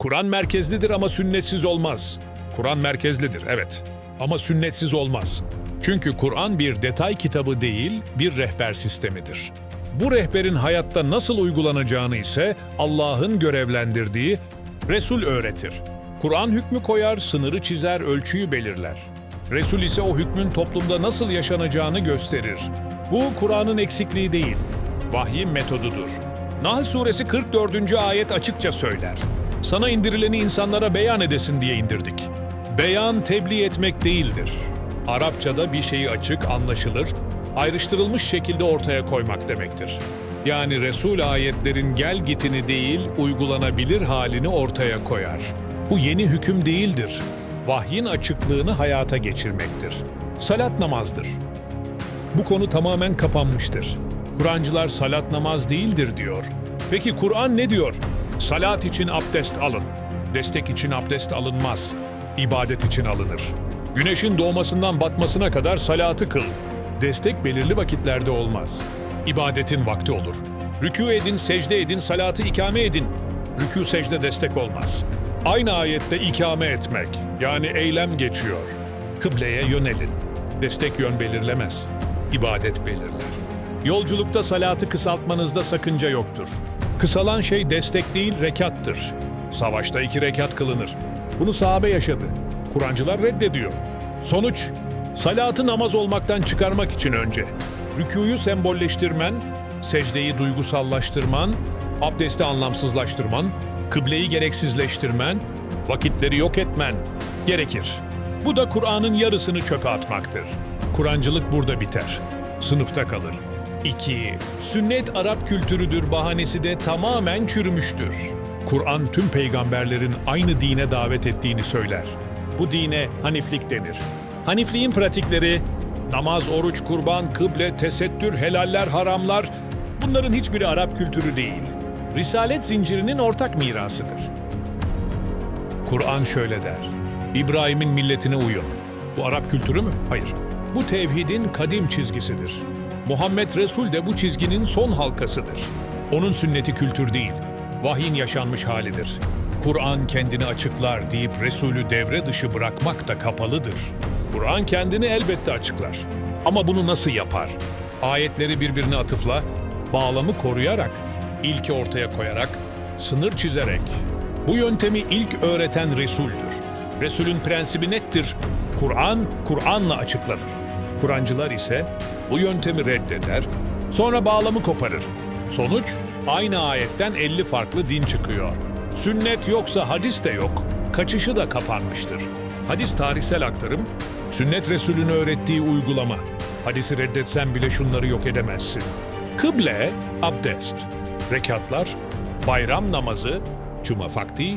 Kur'an merkezlidir ama sünnetsiz olmaz. Kur'an merkezlidir, evet. Ama sünnetsiz olmaz. Çünkü Kur'an bir detay kitabı değil, bir rehber sistemidir. Bu rehberin hayatta nasıl uygulanacağını ise Allah'ın görevlendirdiği Resul öğretir. Kur'an hükmü koyar, sınırı çizer, ölçüyü belirler. Resul ise o hükmün toplumda nasıl yaşanacağını gösterir. Bu Kur'an'ın eksikliği değil, vahyin metodudur. Nahl suresi 44. ayet açıkça söyler. Sana indirileni insanlara beyan edesin diye indirdik. Beyan tebliğ etmek değildir. Arapçada bir şeyi açık, anlaşılır, ayrıştırılmış şekilde ortaya koymak demektir. Yani Resul ayetlerin gel gitini değil, uygulanabilir halini ortaya koyar. Bu yeni hüküm değildir. Vahyin açıklığını hayata geçirmektir. Salat namazdır. Bu konu tamamen kapanmıştır. Kur'ancılar salat namaz değildir diyor. Peki Kur'an ne diyor? Salat için abdest alın. Destek için abdest alınmaz. İbadet için alınır. Güneşin doğmasından batmasına kadar salatı kıl. Destek belirli vakitlerde olmaz. İbadetin vakti olur. Rükû edin, secde edin, salatı ikame edin. Rükû secde destek olmaz. Aynı ayette ikame etmek, yani eylem geçiyor. Kıbleye yönelin. Destek yön belirlemez. İbadet belirler. Yolculukta salatı kısaltmanızda sakınca yoktur. Kısalan şey destek değil, rekattır. Savaşta iki rekat kılınır. Bunu sahabe yaşadı. Kur'ancılar reddediyor. Sonuç, salatı namaz olmaktan çıkarmak için önce rükûyu sembolleştirmen, secdeyi duygusallaştırman, abdesti anlamsızlaştırman, kıbleyi gereksizleştirmen, vakitleri yok etmen gerekir. Bu da Kur'an'ın yarısını çöpe atmaktır. Kur'ancılık burada biter. Sınıfta kalır. 2. Sünnet Arap kültürüdür bahanesi de tamamen çürümüştür. Kur'an tüm peygamberlerin aynı dine davet ettiğini söyler. Bu dine Haniflik denir. Hanifliğin pratikleri namaz, oruç, kurban, kıble, tesettür, helaller, haramlar bunların hiçbiri Arap kültürü değil. Risalet zincirinin ortak mirasıdır. Kur'an şöyle der. İbrahim'in milletine uyun. Bu Arap kültürü mü? Hayır. Bu tevhidin kadim çizgisidir. Muhammed Resul de bu çizginin son halkasıdır. Onun sünneti kültür değil, vahyin yaşanmış halidir. Kur'an kendini açıklar deyip Resulü devre dışı bırakmak da kapalıdır. Kur'an kendini elbette açıklar. Ama bunu nasıl yapar? Ayetleri birbirine atıfla, bağlamı koruyarak, ilki ortaya koyarak, sınır çizerek. Bu yöntemi ilk öğreten Resul'dür. Resul'ün prensibi nettir. Kur'an, Kur'an'la açıklanır. Kur'ancılar ise bu yöntemi reddeder, sonra bağlamı koparır. Sonuç, aynı ayetten 50 farklı din çıkıyor. Sünnet yoksa hadis de yok, kaçışı da kapanmıştır. Hadis tarihsel aktarım, sünnet Resulünün öğrettiği uygulama. Hadisi reddetsen bile şunları yok edemezsin. Kıble, abdest, rekatlar, bayram namazı, cuma vakti,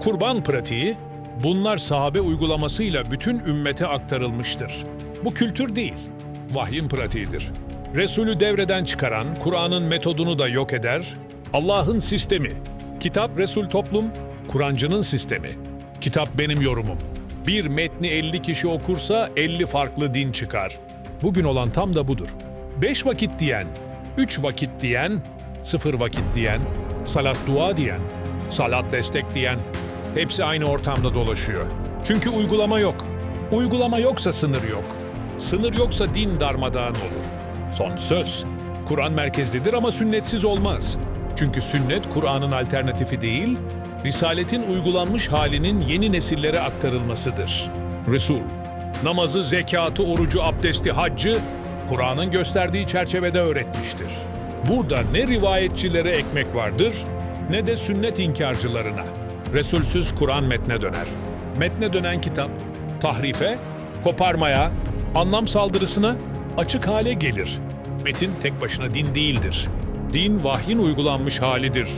kurban pratiği, bunlar sahabe uygulamasıyla bütün ümmete aktarılmıştır. Bu kültür değil, vahyin pratiğidir. Resulü devreden çıkaran, Kur'an'ın metodunu da yok eder, Allah'ın sistemi. Kitap Resul toplum, Kur'ancının sistemi. Kitap benim yorumum. Bir metni 50 kişi okursa 50 farklı din çıkar. Bugün olan tam da budur. 5 vakit diyen, 3 vakit diyen, 0 vakit diyen, salat dua diyen, salat destek diyen, hepsi aynı ortamda dolaşıyor. Çünkü uygulama yok. Uygulama yoksa sınır yok. Sınır yoksa din darmadağın olur. Son söz. Kur'an merkezlidir ama sünnetsiz olmaz. Çünkü sünnet Kur'an'ın alternatifi değil, Risaletin uygulanmış halinin yeni nesillere aktarılmasıdır. Resul, namazı, zekatı, orucu, abdesti, haccı Kur'an'ın gösterdiği çerçevede öğretmiştir. Burada ne rivayetçilere ekmek vardır ne de sünnet inkarcılarına. Resulsüz Kur'an metne döner. Metne dönen kitap tahrife, koparmaya, anlam saldırısına açık hale gelir. Metin tek başına din değildir. Din vahyin uygulanmış halidir.